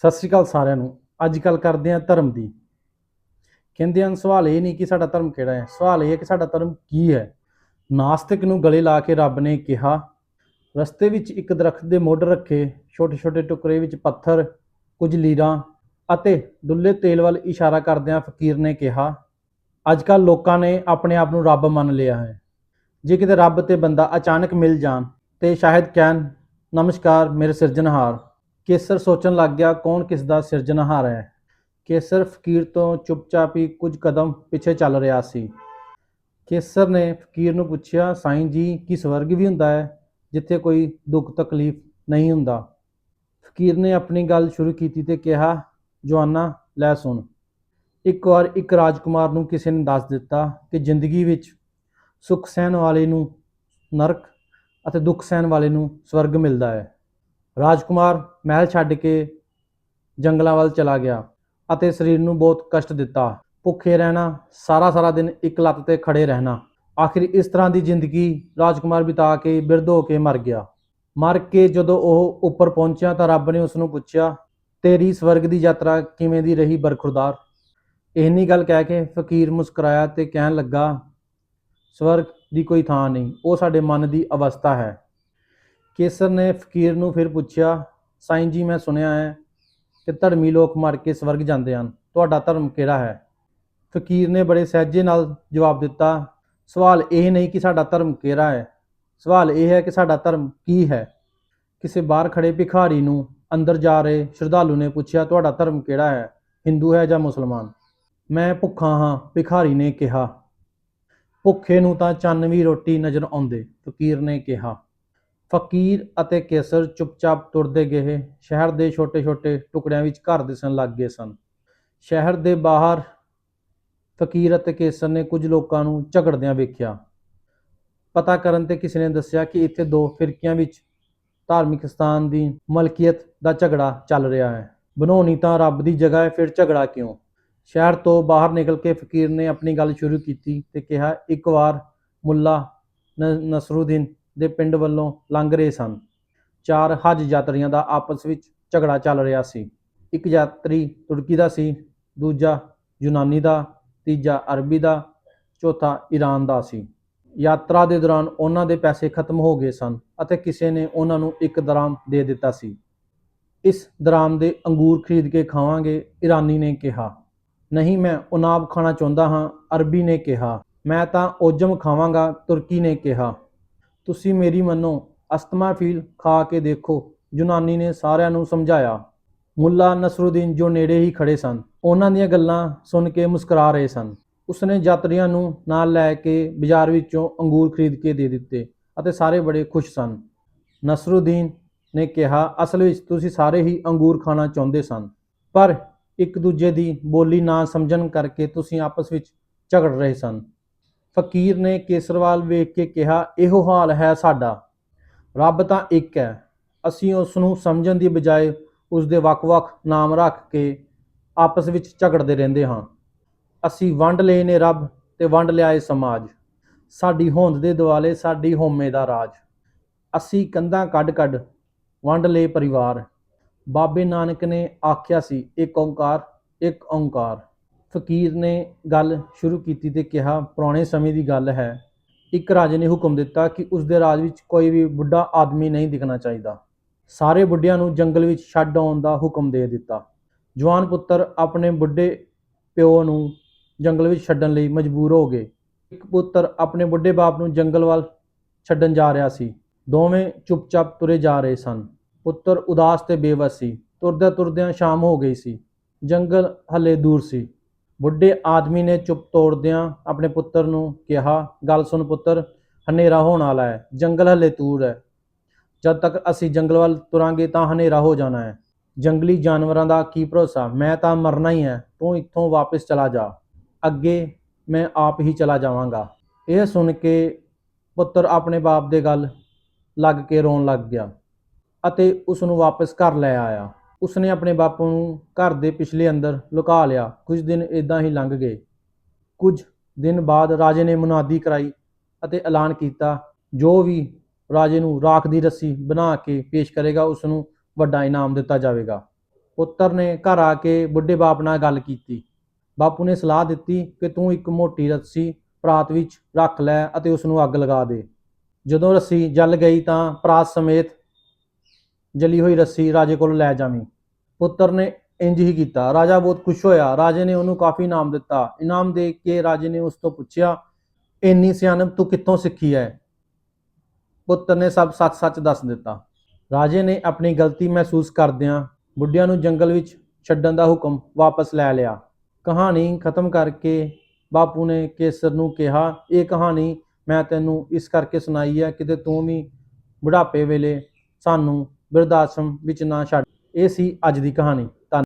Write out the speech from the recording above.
ਸਤਿ ਸ੍ਰੀ ਅਕਾਲ ਸਾਰਿਆਂ ਨੂੰ। ਅੱਜ ਕੱਲ ਕਰਦੇ ਹਾਂ ਧਰਮ ਦੀ। ਕਹਿੰਦੇ ਹਨ, ਸਵਾਲ ਇਹ ਨਹੀਂ ਕਿ ਸਾਡਾ ਧਰਮ ਕਿਹੜਾ ਹੈ। ਸਵਾਲ ਇਹ ਹੈ ਕਿ ਸਾਡਾ ਧਰਮ ਕੀ ਹੈ। ਨਾਸਤਿਕ ਨੂੰ ਗਲੇ ਲਾ ਕੇ ਰੱਬ ਨੇ ਕਿਹਾ, ਰਸਤੇ ਵਿੱਚ ਇੱਕ ਦਰਖਤ ਦੇ ਮੋਢ ਰੱਖੇ ਛੋਟੇ ਛੋਟੇ ਟੁਕੜੇ ਵਿੱਚ ਪੱਥਰ, ਕੁਝ ਲੀਰਾਂ ਅਤੇ ਡੁੱਲੇ ਤੇਲ ਵੱਲ ਇਸ਼ਾਰਾ ਕਰਦਿਆਂ ਫਕੀਰ ਨੇ ਕਿਹਾ ਅੱਜ ਕੱਲ ਲੋਕਾਂ ਨੇ ਆਪਣੇ ਆਪ ਨੂੰ ਰੱਬ ਮੰਨ ਲਿਆ ਹੈ। ਜੇ ਕਿਤੇ ਰੱਬ ਤੇ ਬੰਦਾ ਅਚਾਨਕ ਮਿਲ ਜਾਣ ਤੇ ਸ਼ਾਇਦ ਕਹਿਣ, ਨਮਸਕਾਰ, ਮੇਰੇ ਸਿਰਜਣਹਾਰ। ਕੇਸਰ ਸੋਚਣ ਲੱਗ ਗਿਆ, ਕੌਣ ਕਿਸ ਦਾ ਸਿਰਜਣਹਾਰ ਹੈ? ਕੇਸਰ ਫਕੀਰ ਤੋਂ ਚੁੱਪਚਾਪ ਹੀ ਕੁਝ ਕਦਮ ਪਿੱਛੇ ਚੱਲ ਰਿਹਾ ਸੀ। ਕੇਸਰ ਨੇ ਫਕੀਰ ਨੂੰ ਪੁੱਛਿਆ, ਸਾਈਂ ਜੀ, ਕੀ ਸਵਰਗ ਵੀ ਹੁੰਦਾ ਹੈ, ਜਿੱਥੇ ਕੋਈ ਦੁੱਖ ਤਕਲੀਫ ਨਹੀਂ ਹੁੰਦਾ? ਫਕੀਰ ਨੇ ਆਪਣੀ ਗੱਲ ਸ਼ੁਰੂ ਕੀਤੀ ਤੇ ਕਿਹਾ, ਜਵਾਨਾ, ਲੈ ਸੁਣ। ਇੱਕ ਵਾਰ ਇੱਕ ਰਾਜਕੁਮਾਰ ਨੂੰ ਕਿਸੇ ਨੇ ਦੱਸ ਦਿੱਤਾ ਕਿ ਜ਼ਿੰਦਗੀ ਵਿੱਚ ਸੁੱਖ ਸਹਿਣ ਵਾਲੇ ਨੂੰ ਨਰਕ ਅਤੇ ਦੁੱਖ ਸਹਿਣ ਵਾਲੇ ਨੂੰ ਸਵਰਗ ਮਿਲਦਾ ਹੈ। ਰਾਜਕੁਮਾਰ ਮਹਿਲ ਛੱਡ ਕੇ ਜੰਗਲਾਂ ਵੱਲ ਚਲਾ ਗਿਆ ਅਤੇ ਸਰੀਰ ਨੂੰ ਬਹੁਤ ਕਸ਼ਟ ਦਿੱਤਾ। ਭੁੱਖੇ ਰਹਿਣਾ, ਸਾਰਾ ਸਾਰਾ ਦਿਨ ਇੱਕ ਲੱਤ ਤੇ ਖੜੇ ਰਹਿਣਾ। ਆਖਿਰ ਇਸ ਤਰ੍ਹਾਂ ਦੀ ਜ਼ਿੰਦਗੀ ਰਾਜਕੁਮਾਰ ਬਿਤਾ ਕੇ ਬਿਰਧ ਹੋ ਕੇ ਮਰ ਗਿਆ। ਮਰ ਕੇ ਜਦੋਂ ਉਹ ਉੱਪਰ ਪਹੁੰਚਿਆ ਤਾਂ ਰੱਬ ਨੇ ਉਸ ਨੂੰ ਪੁੱਛਿਆ, ਤੇਰੀ ਸਵਰਗ ਦੀ ਯਾਤਰਾ ਕਿਵੇਂ ਦੀ ਰਹੀ ਬਰਖੁਰਦਾਰ? ਇਹਨੀ ਗੱਲ ਕਹਿ ਕੇ ਫਕੀਰ ਮੁਸਕਰਾਇਆ ਤੇ ਕਹਿਣ ਲੱਗਾ, ਸਵਰਗ ਦੀ ਕੋਈ ਥਾਂ ਨਹੀਂ, ਉਹ ਸਾਡੇ ਮਨ ਦੀ ਅਵਸਥਾ ਹੈ। ਕੇਸਰ ਨੇ ਫਕੀਰ ਨੂੰ ਫਿਰ ਪੁੱਛਿਆ, ਸਾਈਂ ਜੀ, ਮੈਂ ਸੁਣਿਆ ਹੈ ਕਿ ਧਰਮੀ ਲੋਕ ਮਰ ਕੇ ਸਵਰਗ ਜਾਂਦੇ ਹਨ। ਤੁਹਾਡਾ ਧਰਮ ਕਿਹੜਾ ਹੈ? ਫਕੀਰ ਨੇ ਬੜੇ ਸਹਿਜੇ ਨਾਲ ਜਵਾਬ ਦਿੱਤਾ, ਸਵਾਲ ਇਹ ਨਹੀਂ ਕਿ ਸਾਡਾ ਧਰਮ ਕਿਹੜਾ ਹੈ। ਸਵਾਲ ਇਹ ਹੈ ਕਿ ਸਾਡਾ ਧਰਮ ਕੀ ਹੈ? ਕਿਸੇ ਬਾਹਰ ਖੜੇ ਭਿਖਾਰੀ ਨੂੰ ਅੰਦਰ ਜਾ ਰਹੇ ਸ਼ਰਧਾਲੂ ਨੇ ਪੁੱਛਿਆ, ਤੁਹਾਡਾ ਧਰਮ ਕਿਹੜਾ ਹੈ? ਹਿੰਦੂ ਹੈ ਜਾਂ ਮੁਸਲਮਾਨ? ਮੈਂ ਭੁੱਖਾ ਹਾਂ, ਭਿਖਾਰੀ ਨੇ ਕਿਹਾ। ਭੁੱਖੇ ਨੂੰ ਤਾਂ ਚੰਨ ਵੀ ਰੋਟੀ ਨਜ਼ਰ ਆਉਂਦੇ, ਫਕੀਰ ਨੇ ਕਿਹਾ। ਫਕੀਰ ਅਤੇ ਕੇਸਰ ਚੁੱਪਚਾਪ ਤੁਰਦੇ ਗਏ। ਸ਼ਹਿਰ ਦੇ ਛੋਟੇ-ਛੋਟੇ ਟੁਕੜਿਆਂ ਵਿੱਚ ਘਰ ਦਿਸਣ ਲੱਗ ਗਏ ਸਨ। ਸ਼ਹਿਰ ਦੇ ਬਾਹਰ ਫਕੀਰ ਅਤੇ ਕੇਸਰ ਨੇ ਕੁਝ ਲੋਕਾਂ ਨੂੰ ਝਗੜਦਿਆਂ ਵੇਖਿਆ। ਪਤਾ ਕਰਨ ਤੇ ਕਿਸੇ ਨੇ ਦੱਸਿਆ ਕਿ ਇੱਥੇ ਦੋ ਫਿਰਕਿਆਂ ਵਿੱਚ ਧਾਰਮਿਕ ਸਥਾਨ ਦੀ ਮਲਕੀਅਤ ਦਾ ਝਗੜਾ ਚੱਲ ਰਿਹਾ ਹੈ। ਬਣਾਉਣੀ ਤਾਂ ਰੱਬ ਦੀ ਜਗ੍ਹਾ ਹੈ, ਫਿਰ ਝਗੜਾ ਕਿਉਂ? ਸ਼ਹਿਰ ਤੋਂ ਬਾਹਰ ਨਿਕਲ ਕੇ ਫਕੀਰ ਨੇ ਆਪਣੀ ਗੱਲ ਸ਼ੁਰੂ ਕੀਤੀ ਤੇ ਕਿਹਾ, ਇੱਕ ਵਾਰ ਮੁੱਲਾ ਨ- ਨਸਰੂਦੀਨ ਦੇ ਪਿੰਡ ਵੱਲੋਂ ਲੰਘ ਰਹੇ ਸਨ। ਚਾਰ ਹਜ ਯਾਤਰੀਆਂ ਦਾ ਆਪਸ ਵਿੱਚ ਝਗੜਾ ਚੱਲ ਰਿਹਾ ਸੀ। ਇੱਕ ਯਾਤਰੀ ਤੁਰਕੀ ਦਾ ਸੀ, ਦੂਜਾ ਯੂਨਾਨੀ ਦਾ, ਤੀਜਾ ਅਰਬੀ ਦਾ, ਚੌਥਾ ਈਰਾਨ ਦਾ ਸੀ। ਯਾਤਰਾ ਦੇ ਦੌਰਾਨ ਉਹਨਾਂ ਦੇ ਪੈਸੇ ਖਤਮ ਹੋ ਗਏ ਸਨ ਅਤੇ ਕਿਸੇ ਨੇ ਉਹਨਾਂ ਨੂੰ ਇੱਕ ਦਰਾਮ ਦੇ ਦਿੱਤਾ ਸੀ। ਇਸ ਦਰਾਮ ਦੇ ਅੰਗੂਰ ਖਰੀਦ ਕੇ ਖਾਵਾਂਗੇ, ਈਰਾਨੀ ਨੇ ਕਿਹਾ। ਨਹੀਂ, ਮੈਂ ਉਨਾਬ ਖਾਣਾ ਚਾਹੁੰਦਾ ਹਾਂ, ਅਰਬੀ ਨੇ ਕਿਹਾ। ਮੈਂ ਤਾਂ ਓਜਮ ਖਾਵਾਂਗਾ, ਤੁਰਕੀ ਨੇ ਕਿਹਾ। ਤੁਸੀਂ ਮੇਰੀ ਮੰਨੋ, ਅਸਤਮਾ ਫੀਲ ਖਾ ਕੇ ਦੇਖੋ ਯੂਨਾਨੀ ਨੇ ਸਾਰਿਆਂ ਨੂੰ ਸਮਝਾਇਆ। ਮੁੱਲਾ ਨਸਰੁਦੀਨ ਜੋ ਨੇੜੇ ਹੀ ਖੜੇ ਸਨ, ਉਹਨਾਂ ਦੀਆਂ ਗੱਲਾਂ ਸੁਣ ਕੇ ਮੁਸਕਰਾ ਰਹੇ ਸਨ। ਉਸਨੇ ਯਾਤਰੀਆਂ ਨੂੰ ਨਾਲ ਲੈ ਕੇ ਬਾਜ਼ਾਰ ਵਿੱਚੋਂ ਅੰਗੂਰ ਖਰੀਦ ਕੇ ਦੇ ਦਿੱਤੇ ਅਤੇ ਸਾਰੇ ਬੜੇ ਖੁਸ਼ ਸਨ। ਨਸਰੁਦੀਨ ਨੇ ਕਿਹਾ, ਅਸਲ ਵਿੱਚ ਤੁਸੀਂ ਸਾਰੇ ਹੀ ਅੰਗੂਰ ਖਾਣਾ ਚਾਹੁੰਦੇ ਸਨ, ਪਰ ਇੱਕ ਦੂਜੇ ਦੀ ਬੋਲੀ ਨਾ ਸਮਝਣ ਕਰਕੇ ਤੁਸੀਂ ਆਪਸ ਵਿੱਚ ਝਗੜ ਰਹੇ ਸਨ। ਫਕੀਰ ਨੇ ਕੇਸਰਵਾਲ ਵੇਖ ਕੇ ਕਿਹਾ, ਇਹੋ ਹਾਲ ਹੈ ਸਾਡਾ। ਰੱਬ ਤਾਂ ਇੱਕ ਹੈ। ਅਸੀਂ ਉਸ ਨੂੰ ਸਮਝਣ ਦੀ ਬਜਾਏ ਉਸ ਦੇ ਵੱਖ-ਵੱਖ ਨਾਮ ਰੱਖ ਕੇ ਆਪਸ ਵਿੱਚ ਝਗੜਦੇ ਰਹਿੰਦੇ ਹਾਂ। ਅਸੀਂ ਵੰਡ ਲਏ ਨੇ ਰੱਬ ਤੇ ਵੰਡ ਲਿਆ ਏ ਸਮਾਜ। ਸਾਡੀ ਹੋਂਦ ਦੇ ਦਿਵਾਲੇ ਸਾਡੀ ਹੋਮੇ ਦਾ ਰਾਜ। ਅਸੀਂ ਕੰਧਾਂ ਕੱਢ-ਕੱਢ ਵੰਡ ਲਏ ਪਰਿਵਾਰ। ਬਾਬੇ ਨਾਨਕ ਨੇ ਆਖਿਆ ਸੀ, ਇੱਕ ਓੰਕਾਰ ਇੱਕ ਓੰਕਾਰ ਫਕੀਰ ਨੇ ਗੱਲ ਸ਼ੁਰੂ ਕੀਤੀ ਤੇ ਕਿਹਾ, ਪੁਰਾਣੇ ਸਮੇਂ ਦੀ ਗੱਲ ਹੈ। ਇੱਕ ਰਾਜੇ ਨੇ ਹੁਕਮ ਦਿੱਤਾ ਕਿ ਉਸ ਦੇ ਰਾਜ ਵਿੱਚ ਕੋਈ ਵੀ ਬੁੱਢਾ ਆਦਮੀ ਨਹੀਂ ਦਿਖਣਾ ਚਾਹੀਦਾ। ਸਾਰੇ ਬੁੱਢਿਆਂ ਨੂੰ ਜੰਗਲ ਵਿੱਚ ਛੱਡ ਆਉਣ ਦਾ ਹੁਕਮ ਦੇ ਦਿੱਤਾ। ਜਵਾਨ ਪੁੱਤਰ ਆਪਣੇ ਬੁੱਢੇ ਪਿਓ ਨੂੰ ਜੰਗਲ ਵਿੱਚ ਛੱਡਣ ਲਈ ਮਜਬੂਰ ਹੋ ਗਏ। ਇੱਕ ਪੁੱਤਰ ਆਪਣੇ ਬੁੱਢੇ ਬਾਪ ਨੂੰ ਜੰਗਲ ਵੱਲ ਛੱਡਣ ਜਾ ਰਿਹਾ ਸੀ। ਦੋਵੇਂ ਚੁੱਪਚਾਪ ਤੁਰੇ ਜਾ ਰਹੇ ਸਨ। ਪੁੱਤਰ ਉਦਾਸ ਤੇ ਬੇਵਸ ਸੀ ਤੁਰਦਿਆਂ ਤੁਰਦਿਆਂ ਸ਼ਾਮ ਹੋ ਗਈ ਸੀ। ਜੰਗਲ ਹੱਲੇ ਦੂਰ ਸੀ। ਬੁੱਢੇ ਆਦਮੀ ਨੇ ਚੁੱਪ ਤੋੜਦਿਆਂ ਆਪਣੇ ਪੁੱਤਰ ਨੂੰ ਕਿਹਾ, ਗੱਲ ਸੁਣ ਪੁੱਤਰ, ਹਨੇਰਾ ਹੋਣ ਵਾਲਾ ਹੈ, ਜੰਗਲ ਹਲੇ ਦੂਰ ਹੈ। ਜਦ ਤੱਕ ਅਸੀਂ ਜੰਗਲ ਵੱਲ ਤੁਰਾਂਗੇ ਤਾਂ ਹਨੇਰਾ ਹੋ ਜਾਣਾ ਹੈ। ਜੰਗਲੀ ਜਾਨਵਰਾਂ ਦਾ ਕੀ ਭਰੋਸਾ? ਮੈਂ ਤਾਂ ਮਰਨਾ ਹੀ ਹੈ, ਤੂੰ ਇੱਥੋਂ ਵਾਪਸ ਚਲਾ ਜਾ। ਅੱਗੇ ਮੈਂ ਆਪ ਹੀ ਚਲਾ ਜਾਵਾਂਗਾ। ਇਹ ਸੁਣ ਕੇ ਪੁੱਤਰ ਆਪਣੇ ਬਾਪ ਦੇ ਗੱਲ ਲੱਗ ਕੇ ਰੋਣ ਲੱਗ ਗਿਆ ਅਤੇ ਉਸ ਨੂੰ ਵਾਪਸ ਘਰ ਲੈ ਆਇਆ। ਉਸਨੇ ਆਪਣੇ ਬਾਪੂ ਨੂੰ ਘਰ ਦੇ ਪਿਛਲੇ ਅੰਦਰ ਲੁਕਾ ਲਿਆ। ਕੁਝ ਦਿਨ ਇਦਾਂ ਹੀ ਲੰਘ ਗਏ। ਕੁਝ ਦਿਨ ਬਾਅਦ ਰਾਜੇ ਨੇ ਮੁਨਾਦੀ ਕਰਾਈ ਅਤੇ ਐਲਾਨ ਕੀਤਾ, ਜੋ ਵੀ ਰਾਜੇ ਨੂੰ ਰਾਖ ਦੀ ਰੱਸੀ ਬਣਾ ਕੇ ਪੇਸ਼ ਕਰੇਗਾ ਉਸ ਨੂੰ ਵੱਡਾ ਇਨਾਮ ਦਿੱਤਾ ਜਾਵੇਗਾ। ਪੁੱਤਰ ਨੇ ਘਰ ਆ ਕੇ ਬੁੱਢੇ ਬਾਪ ਨਾਲ ਗੱਲ ਕੀਤੀ। ਬਾਪੂ ਨੇ ਸਲਾਹ ਦਿੱਤੀ ਕਿ ਤੂੰ ਇੱਕ ਮੋਟੀ ਰੱਸੀ ਪਰਾਤ ਵਿੱਚ ਰੱਖ ਲੈ ਅਤੇ ਉਸ ਨੂੰ ਅੱਗ ਲਗਾ ਦੇ। ਜਦੋਂ ਰੱਸੀ ਜਲ ਗਈ ਤਾਂ ਪਰਾਤ ਸਮੇਤ ਜਲੀ ਹੋਈ ਰੱਸੀ ਰਾਜੇ ਕੋਲ ਲੈ ਜਾਵੀਂ। ਪੁੱਤਰ ਨੇ ਇੰਜ ਹੀ ਕੀਤਾ। ਰਾਜਾ ਬਹੁਤ ਖੁਸ਼ ਹੋਇਆ। ਰਾਜੇ ਨੇ ਉਹਨੂੰ ਕਾਫੀ ਇਨਾਮ ਦਿੱਤਾ। ਇਨਾਮ ਦੇ ਕੇ ਰਾਜੇ ਨੇ ਉਸ ਤੋਂ ਪੁੱਛਿਆ, ਇੰਨੀ ਸਿਆਣਪ ਤੂੰ ਕਿੱਥੋਂ ਸਿੱਖੀ ਹੈ ਪੁੱਤਰ ਨੇ ਸਭ ਸੱਚ-ਸੱਚ ਦੱਸ ਦਿੱਤਾ। ਰਾਜੇ ਨੇ ਆਪਣੀ ਗਲਤੀ ਮਹਿਸੂਸ ਕਰਦਿਆਂ ਬੁੱਢਿਆਂ ਨੂੰ ਜੰਗਲ ਵਿੱਚ ਛੱਡਣ ਦਾ ਹੁਕਮ ਵਾਪਸ ਲੈ ਲਿਆ। ਕਹਾਣੀ ਖਤਮ ਕਰਕੇ ਬਾਪੂ ਨੇ ਕੇਸਰ ਨੂੰ ਕਿਹਾ, ਇਹ ਕਹਾਣੀ ਮੈਂ ਤੈਨੂੰ ਇਸ ਕਰਕੇ ਸੁਣਾਈ ਹੈ ਕਿਤੇ ਤੂੰ ਵੀ ਬੁਢਾਪੇ ਵੇਲੇ ਸਾਨੂੰ ਬਿਰਧ ਆਸ਼ਰਮ ਵਿੱਚ ਨਾ ਛੱਡ। ਇਹ ਸੀ ਅੱਜ ਦੀ ਕਹਾਣੀ। ਧੰਨ